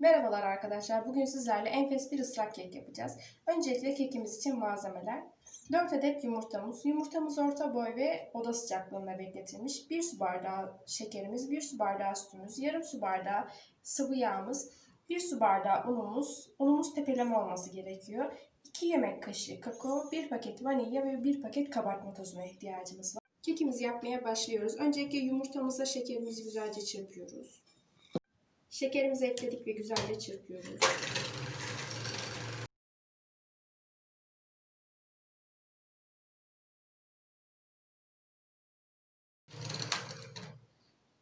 Merhabalar arkadaşlar. Bugün sizlerle enfes bir ıslak kek yapacağız. Öncelikle kekimiz için malzemeler. 4 adet yumurtamız. Yumurtamız orta boy ve oda sıcaklığında bekletilmiş. 1 su bardağı şekerimiz, 1 su bardağı sütümüz, yarım su bardağı sıvı yağımız, 1 su bardağı unumuz. Unumuz tepeleme olması gerekiyor. 2 yemek kaşığı kakao, 1 paket vanilya ve 1 paket kabartma tozuna ihtiyacımız var. Kekimizi yapmaya başlıyoruz. Öncelikle yumurtamıza şekerimizi güzelce çırpıyoruz. Şekerimizi ekledik ve güzelce çırpıyoruz.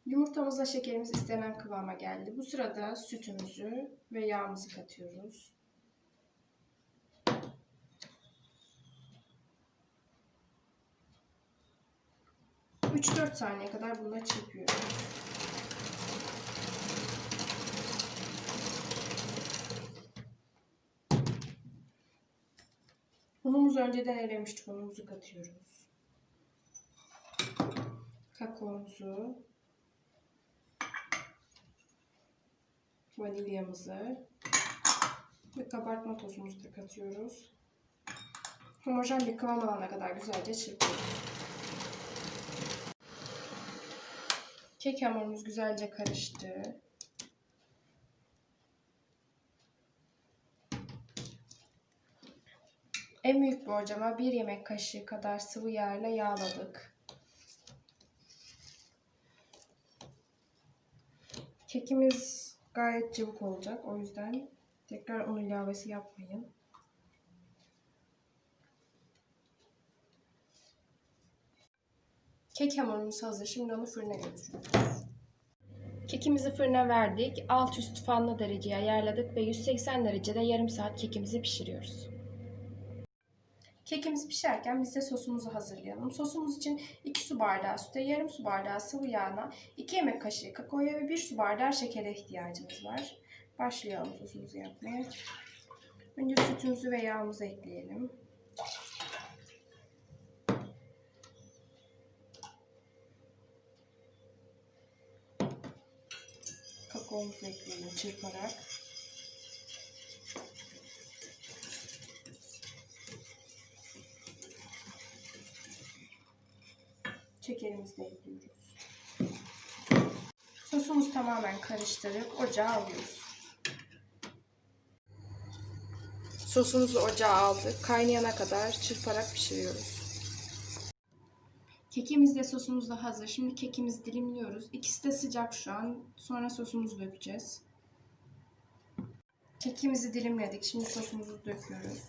Yumurtamızla şekerimiz istenen kıvama geldi. Bu sırada sütümüzü ve yağımızı katıyoruz. Üç dört saniye kadar bununla çırpıyoruz. Unumuzu önceden elemiştik. Unumuzu katıyoruz. Kakaomuzu. Vanilyamızı. Ve kabartma tozumuzu da katıyoruz. Homojen bir kıvam alana kadar güzelce çırpıyoruz. Kek hamurumuz güzelce karıştı. En büyük borcama bir yemek kaşığı kadar sıvı yağ ile yağladık. Kekimiz gayet cıvık olacak. O yüzden tekrar un ilavesi yapmayın. Kek hamurumuz hazır. Şimdi onu fırına götürüyoruz. Kekimizi fırına verdik. Alt üst fanlı dereceye ayarladık ve 180 derecede yarım saat kekimizi pişiriyoruz. Kekimiz pişerken biz de sosumuzu hazırlayalım. Sosumuz için 2 su bardağı süte, yarım su bardağı sıvı yağına, 2 yemek kaşığı kakaoya ve 1 su bardağı şekere ihtiyacımız var. Başlayalım sosumuzu yapmaya. Önce sütümüzü ve yağımızı ekleyelim. Kakaomuzu ekleyelim çırparak. Şekerimizi de ekliyoruz. Sosumuzu tamamen karıştırıp ocağa alıyoruz. Sosumuzu ocağa aldık. Kaynayana kadar çırparak pişiriyoruz. Kekimiz de sosumuz da hazır. Şimdi kekimizi dilimliyoruz. İkisi de sıcak şu an. Sonra sosumuzu dökeceğiz. Kekimizi dilimledik. Şimdi sosumuzu döküyoruz.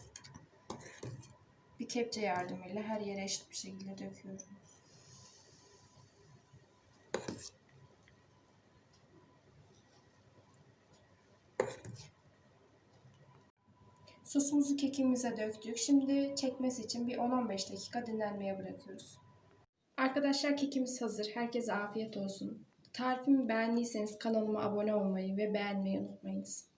Bir kepçe yardımıyla her yere eşit bir şekilde döküyoruz. Sosumuzu kekimize döktük. Şimdi çekmesi için bir 10-15 dakika dinlenmeye bırakıyoruz. Arkadaşlar kekimiz hazır. Herkese afiyet olsun. Tarifimi beğendiyseniz kanalıma abone olmayı ve beğenmeyi unutmayınız.